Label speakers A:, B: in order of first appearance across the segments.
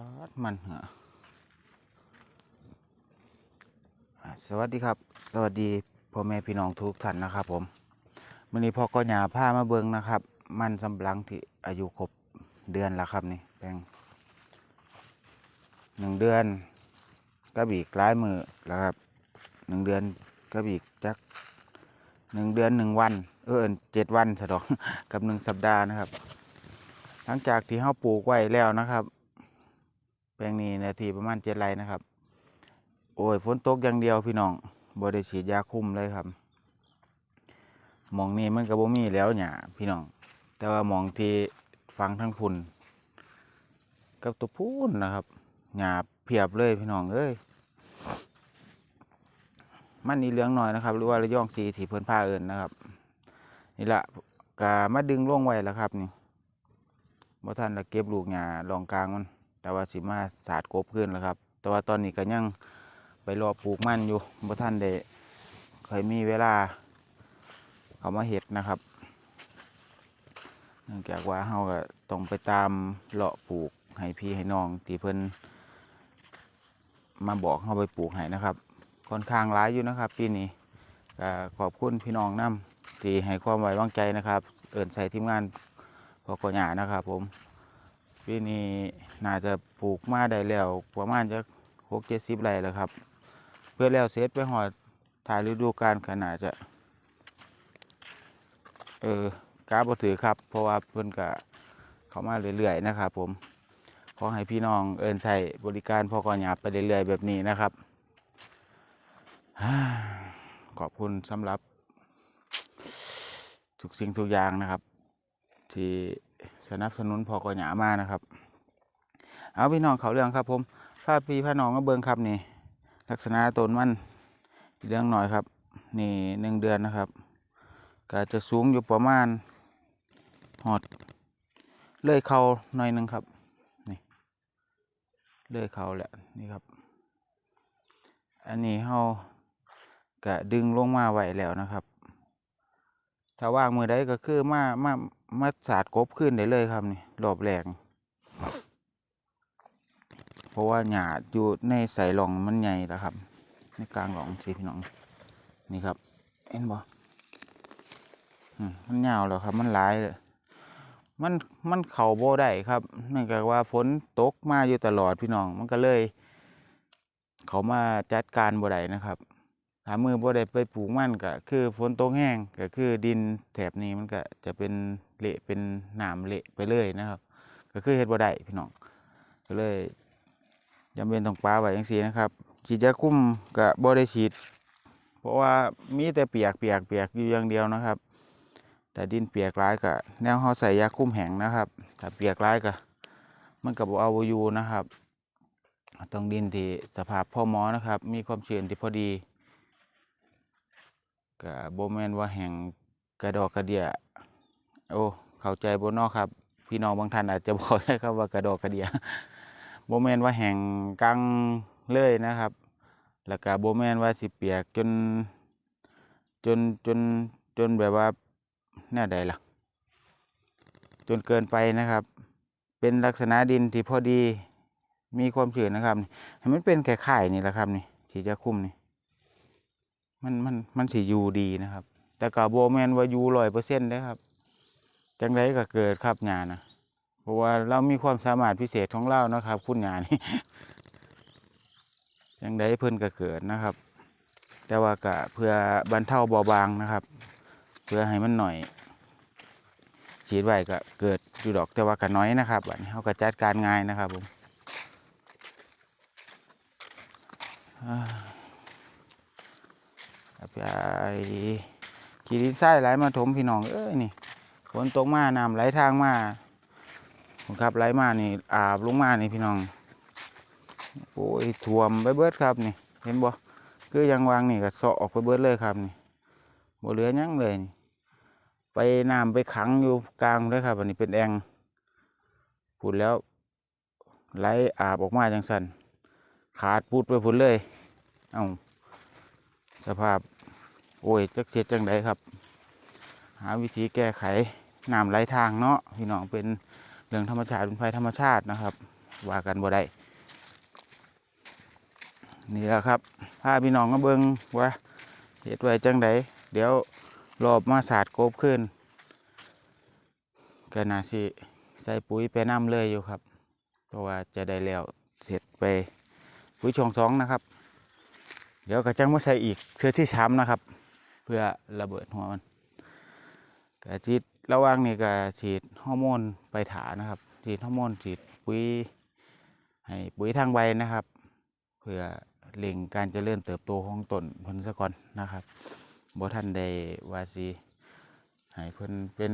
A: ปาดมันเหรอสวัสดีครับ สวัสดีพ่อแม่พี่น้องทุกท่านนะครับ ผมวันนี้พ่อก็หยาผ้ามาเบิงนะครับ มันสำลังที่อายุครบเดือนแล้วครับนี่แปลงหนึ่งเดือนก็บีกหลายมือแล้วครับหนึ่งเดือนก็บีกจักหนึ่งเดือนหนึ่งวัน เออเจ็ดวันสะดอกกับหนึ่งสัปดาห์นะครับ หลังจากที่เขาปลูกไว้แล้วนะครับ แปลงนี้นาทีประมาณเจ็ดไรนะครับ โอ้ยฝนตกอย่างเดียวพี่น้องบ่ได้ฉีดยาคุมเลยครับหมองนี้มันก็บ่มีแล้วหยพี่น้อง แต่ว่าหมองที่ฟังทั้งพุ่นกับตัวพูนนะครับหยาเพียบเลยพี่น้องเอ้ยมันนี่เหลืองหน่อยนะครับ หรือว่าระยองสีที่เพิ่นผ้าเอิญนะครับ นี่ละกามาดึงลงไว้แล้วครับนี่บ่ทันละเก็บลูกหญ้ารองกลางมัน แต่ว่าสิมาสาดกบขึ้นแล้วครับ แต่ว่าตอนนี้ก็ยังไปรอปลูกมันอยู่บ่ทันได้เคยมีเวลาเขามาเห็ดนะครับ เนื่องจากว่าเฮาก็ต้องไปตามเลาะปลูกให้พี่ให้น้องที่เพิ่นมาบอกเฮาไปปลูกให้นะครับ ค่อนข้างหลายอยู่นะครับ ปีนี้ก็ขอบคุณพี่น้องนํที่ให้ความไว้วางใจนะครับ เอินใส่ทีมงานพอกหยานะครับผม ปีนี้น่าจะปลูกมาได้แล้วประมาณจะหกเจ็ดสิบไร่แล้วครับ เพื่อแล้วเสร็จไปหอดถ่ายฤดูกาลขนาดจะ เออกราบถือครับ เพราะว่าเพิ่อนกะเขามาเรื่อยๆนะครับ ผมขอให้พี่น้องเอินใส่บริการพอกอหยาบไปเรื่อยๆแบบนี้นะครับ ขอบคุณสำหรับ ทุกสิ่งทุกอย่างนะครับ ที่ สนับสนุนพอกหยามานะครับ เอาพี่น้องเขาเรื่องครับผมถ้าพี่พี่น้องก็เบิ้งครับนี่ลักษณะต้นมันเรื่องหน่อยครับ นี่หนึ่งเดือนนะครับก็จะสูงอยู่ประมาณหอดเลื่อยเขาหน่อยหนึ่งครับนี่เลื่อยเขาแหละนี่ครับ อันนี้เขากะดึงลงมาไหวแล้วนะครับ ถ้าว่างมือใดก็คือมามามาสาดกบขึ้นได้เลยครับนี่รอบแรกเพราะว่าหยาดอยู่ในใส่หลองมันใหญ่แล้วครับ ในกลางหลองสิพี่น้องนี่ครับเห็นบ่อืมมันยาวแล้วครับ มันหลายเลยมันมันเข่าโบได้ครับเนื่องจากว่าฝนตกมาอยู่ตลอดพี่น้อง มันก็เลย เขามาจัดการบ่ได้นะครับ ถ้ามือบ่ได้ไปปลูกมันก็คือฝนตกแห้งก็คือดินแถบนี้มันก็จะเป็นเละเป็นหนามเละไปเลยนะครับ ก็คือเฮ็ดบ่ได้พี่น้องก็เลยจำเป็นต้องปาไว้จังซี่นะครับฉีดยาคุ้มก็บ่ได้ฉีด เพราะว่ามีแต่เปียกเปียกเปียกอยู่อย่างเดียวนะครับ แต่ดินเปียกร้ายก็แนวเขาใส่ยาคุ้มแห้งนะครับถ้าเปียกร้ายก็มันก็บ่เอาบ่อยู่นะครับ ต้องดินที่สภาพพ่อหมอนะครับ มีความชื้นที่พอดี ก็บ่แม่นว่าแห้งกระดอกกระเดียโอ้เข้าใจบ่นอกครับ พี่น้องบางท่านอาจจะบอกได้ครับว่ากระดอกกระเดียบ่แม่นว่าแห้งกังเลยนะครับ แล้วก็บ่แม่นว่าสิเปียกจน จนจนจนแบบว่าแน่ใดล่ะ จนเกินไปนะครับ เป็นลักษณะดินที่พอดีมีความชื้นนะครับให้มันเป็นแค่ไข่นี่แหละครับนี่ที่จะคุ้มนี่ มันมันมันสียูดีนะครับ แต่กับโบแมนว่าอยูร้อยเปอร์เซ็นต์นะครับจังไรก็เกิดครับหยานนะเพราะว่าเรามีความสามารถพิเศษของเรานะครับ คุณหยานี่จังไรเพิ่นก็เกิดนะครับ แต่ว่ากะเพื่อบรรเทาเบาบางนะครับ เพื่อให้มันหน่อยฉีดไว้ก็เกิดอยู่ดอกแต่ว่าก็น้อยนะครับอันนี้เขาก็จัดการง่ายนะครับผม อ่ขี่ดินทรายไหลมาถมพี่น้องเอ้ยนี่ฝนตกมาน้ำไหลทางมาผมครับไหลมานี่อาบลงมานี่พี่น้องโอ้ยท่วมไปเบิดครับนี่ เห็นบ่คือยังวางนี่ก็เสาะออกไปเบิดเลยครับนี่บ่เหลือยังเลยนี่ไปน้ำไปขังอยู่กลางเลยครับอันนี้เป็นแองพูดแล้วไหลอาบออกมาจังสันขาดพูดไปพุ่นเลย เอาสภาพ โอ้ยจักเสียจังไดครับ หาวิธีแก้ไขน้ำไหลทางเนาะพี่น้องเป็นเรื่องธรรมชาติเป็นภัยธรรมชาตินะครับ ว่ากันบ่ได้นี่แหละครับพาพี่น้องมาเบิ่งว่าเฮ็ดไว้จังไดเดี๋ยวรอบมาสาดกบขึ้นก็น่าสิใส่ปุ๋ยไปน้ำเลยอยู่ครับ เพราะว่าจะได้แล้วเสร็จไปปุ๋ยช่องสองนะครับ เดี๋ยวก็จังมาใส่อีกเทือที่สามนะครับ เพื่อระเบิดหัวมันกะฉีดระหว่างนี้ก็ฉีดฮอร์โมนไปถานะครับ ฉีดฮอร์โมนฉีดปุ๋ยให้ปุ๋ยทางใบนะครับ เพื่อเล็งการเจริญเติบโตของต้นเพิ่นซะก่อนนะครับบ่ท่านไดว่าสิให้เพิ่นเป็น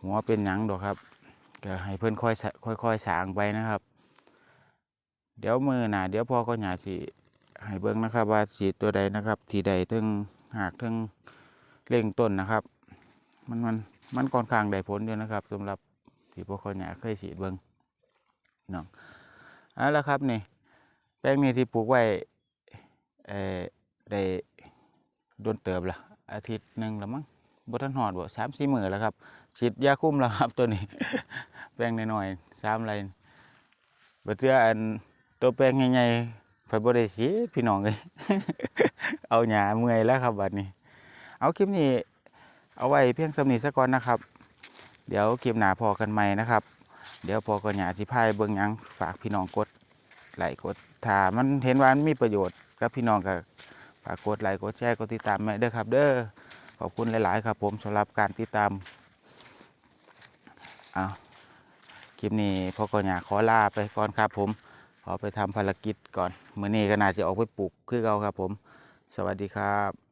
A: หัวเป็นหยังดอกครับก็ให้เพิ่นค่อยค่อยๆสางไปนะครับ เดี๋ยวมือหนาเดี๋ยวพ่อก็หยาสิให้เบิ่งนะครับว่าฉีดตัวใดนะครับ ทีใดถึง หากถึงเร่งต้นนะครับ มันมันมันค่อนข้างได้ผลอยู่นะครับสำหรับที่พ่อก็หยาเคยฉีดเบิ่งน้องเอาละครับนี่แป้งนี่ที่ปลูกไว้เอ่อได้โดนเติบละอาทิตย์หนึ่งล้วมั้งบทันหอดบ่สามสี่มื้อแล้วครับฉีดยาคุ้มแล้วครับตัวนี้ แป้งน้อยๆสามไรบัเทื่ออันตัวแป้งใหญ่ๆ ไฟบ่ได้ฉีพี่น้องเลย เอาหญ้าเมื่อยแล้วครับบัดนี้ เอาคลิปนี้ เอาไว้เพียงสำนีซะก่อนนะครับ เดี๋ยวคลิปหนาพอกันใหม่นะครับ เดี๋ยวพอก็หญ้าสิพายเบิ่งหยังฝากพี่น้องกดไลค์กดถ้ามันเห็นว่ามันมีประโยชน์กับพี่น้องก็ฝากกดไลค์กดแชร์กดติดตามแม่เด้อครับ เด้อขอบคุณหลาย ๆ ครับ ผมสำหรับการติดตามเอาคลิปนี้พอก็อยาขอลาไปก่อนครับผม ขอไปทำภารกิจก่อน มื้อนี้ก็น่าจะออกไปปลูกคือเราครับผม สวัสดีครับ